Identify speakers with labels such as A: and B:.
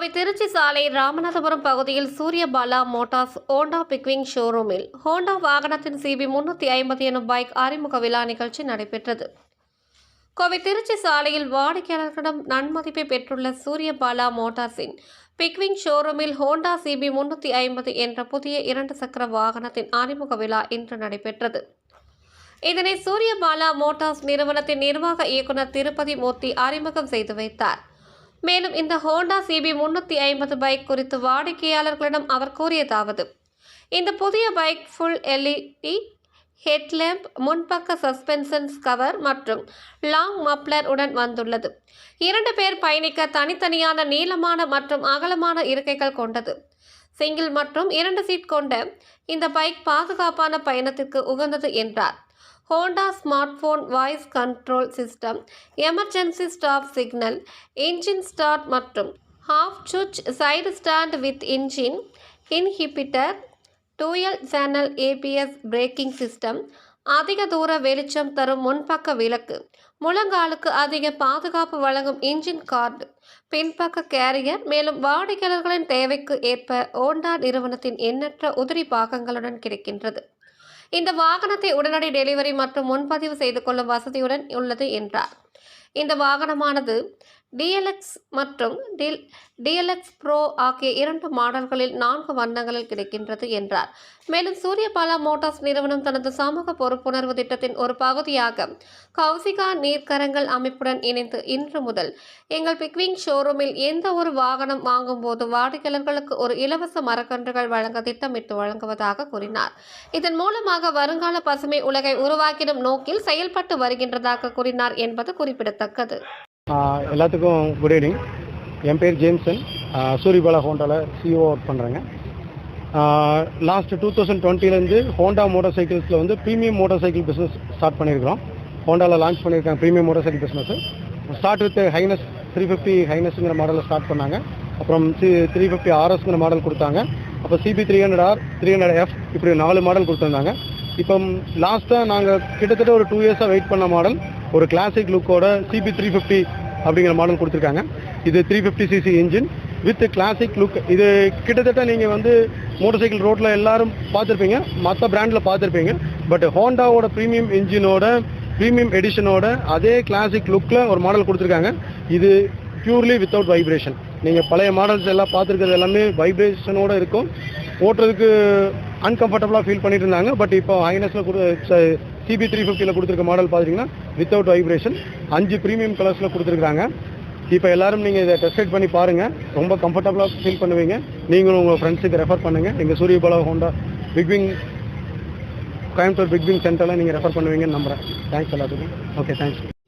A: கோவை திருச்சி சாலை ராமநாதபுரம் பகுதியில் Suryabala motors Honda BigWing ஷோரூமில் ஹோண்டா வாகனத்தின் சிபி முன்னூற்றி ஐம்பது எனும் பைக் அறிமுக விழா நிகழ்ச்சி நடைபெற்றது. கோவை திருச்சி சாலையில் வாடிக்கையாளர்களிடம் நன்மதிப்பை பெற்றுள்ள சூரியபாலா மோட்டார்ஸின் பிக்விங் ஷோரூமில் ஹோண்டா சிபி முன்னூற்றி ஐம்பது என்ற புதிய இரண்டு சக்கர வாகனத்தின் அறிமுக விழா இன்று நடைபெற்றது. இதனை சூரியபாலா மோட்டார்ஸ் நிறுவனத்தின் நிர்வாக இயக்குனர் திருப்பதி மூர்த்தி அறிமுகம் செய்து வைத்தார். மேலும் இந்த ஹோண்டா சிபி முன்னூற்றி ஐம்பது பைக் குறித்து வாடிக்கையாளர்களிடம் அவர் கூறியதாவது இந்த புதிய பைக் ஃபுல் எல்இடி ஹெட்லேம்ப் முன்பக்க சஸ்பென்ஷன்ஸ் கவர் மற்றும் லாங் மப்ளர் உடன் வந்துள்ளது. இரண்டு பேர் பயணிக்க தனித்தனியான நீளமான மற்றும் அகலமான இருக்கைகள் கொண்டது. சிங்கிள் மற்றும் இரண்டு சீட் கொண்ட இந்த பைக் பாதுகாப்பான பயணத்திற்கு உகந்தது என்றார். Honda smart phone voice control system emergency stop signal engine start மற்றும் ஹாஃப் சுவிட்ச் side stand with engine inhibitor dual channel ABS braking system அதிக தூர வெளிச்சம் தரும் முன்பக்க விளக்கு முழங்காலுக்கு அதிக பாதுகாப்பு வழங்கும் இன்ஜின் கார்டு பின்பக்க கேரியர் மேலும் வாடிக்கையாளர்களின் தேவைக்கு ஏற்ப ஹோண்டா நிறுவனத்தின் எண்ணற்ற உதிரி பாகங்களுடன் கிடைக்கின்றது. இந்த வாகனத்தை உடனடி டெலிவரி மற்றும் முன்பதிவு செய்து கொள்ளும் வசதியுடன் உள்ளது என்றார். இந்த வாகனமானது டிஎல்எக்ஸ் மற்றும் டில் டிஎல்எக்ஸ் ப்ரோ ஆகிய இரண்டு மாடல்களில் நான்கு வண்ணங்களில் கிடைக்கின்றது என்றார். மேலும் சூரியபாலா மோட்டார்ஸ் நிறுவனம் தனது சமூக பொறுப்புணர்வு திட்டத்தின் ஒரு பகுதியாக கௌசிகா நீர்க்கரங்கள் அமைப்புடன் இணைந்து இன்று முதல் எங்கள் பிக்விங் ஷோரூமில் எந்த ஒரு வாகனம் வாங்கும் போது வாடிக்கையாளர்களுக்கு ஒரு இலவச மரக்கன்றுகள் வழங்க திட்டமிட்டு வழங்குவதாக கூறினார். இதன் மூலமாக வருங்கால பசுமை உலகை உருவாக்கிடும் நோக்கில் செயல்பட்டு வருகின்றதாக கூறினார் என்பது குறிப்பிடத்தக்கது.
B: எல்லாத்துக்கும் குட் ஈவினிங் என் பேர் ஜேம்சன். சூரிபாலா ஹோண்டாவில் சிஓ ஒர்க் பண்ணுறேங்க லாஸ்ட் டூ தௌசண்ட் டுவெண்ட்டிலேருந்து ஹோண்டா மோட்டார் சைக்கிள்ஸில் வந்து premium motorcycle business start பண்ணியிருக்கிறோம் ஹோண்டாவில் லான்ச் பண்ணியிருக்காங்க premium motorcycle business start with Highness three fifty ஹைனஸ்ங்கிற மாடலில் ஸ்டார்ட் பண்ணாங்க. அப்புறம் சி த்ரீ ஃபிஃப்டி ஆர்எஸ்ங்கிற மாடல் கொடுத்தாங்க. அப்போ CB three hundred R three hundred F இப்படி நாலு மாடல் கொடுத்துருந்தாங்க. இப்போ லாஸ்ட்டாக நாங்கள் கிட்டத்தட்ட ஒரு டூ இயர்ஸாக வெயிட் பண்ண மாடல் ஒரு கிளாசிக் லுக்கோட சிபி த்ரீ ஃபிஃப்டி அப்படிங்கிற மாடல் கொடுத்துருக்காங்க. இது three fifty CC engine with classic look இது கிட்டத்தட்ட நீங்கள் வந்து மோட்டார் சைக்கிள் ரோட்டில் எல்லாரும் பார்த்துருப்பீங்க மற்ற பிராண்டில் பார்த்துருப்பீங்க பட் ஹோண்டாவோட ப்ரீமியம் இன்ஜினோட ப்ரீமியம் எடிஷனோட அதே கிளாசிக் லுக்கில் ஒரு மாடல் கொடுத்துருக்காங்க. இது பியூர்லி வித்தவுட் வைப்ரேஷன் நீங்கள் பழைய மாடல்ஸ் எல்லாம் பார்த்துருக்கிறது எல்லாமே வைப்ரேஷனோட இருக்கும். ஓட்டுறதுக்கு அன்கம்ஃபர்டபுளாக ஃபீல் பண்ணிட்டு இருந்தாங்க பட் இப்போ ஐஎன்எஸில் கொடு சிபி த்ரீ ஃபிஃப்டியில் கொடுத்துருக்க மாடல் பார்த்தீங்கன்னா வித்தவுட் வைப்ரேஷன் அஞ்சு ப்ரீமியம் கலர்ஸில் கொடுத்துருக்காங்க இப்போ எல்லாரும் நீங்கள் இதை டெஸ்ட் பண்ணி பாருங்கள் ரொம்ப கம்ஃபர்டபுளாக ஃபீல் பண்ணுவீங்க. நீங்களும் உங்கள் ஃப்ரெண்ட்ஸுக்கு ரெஃபர் பண்ணுங்கள் எங்கள் Suryabala Honda BigWing Coimbatore BigWing சென்டரில் நீங்கள் ரெஃபர் பண்ணுவீங்கன்னு நம்புகிறேன் தேங்க்ஸ் எல்லாத்துக்கும் ஓகே தேங்க்ஸ்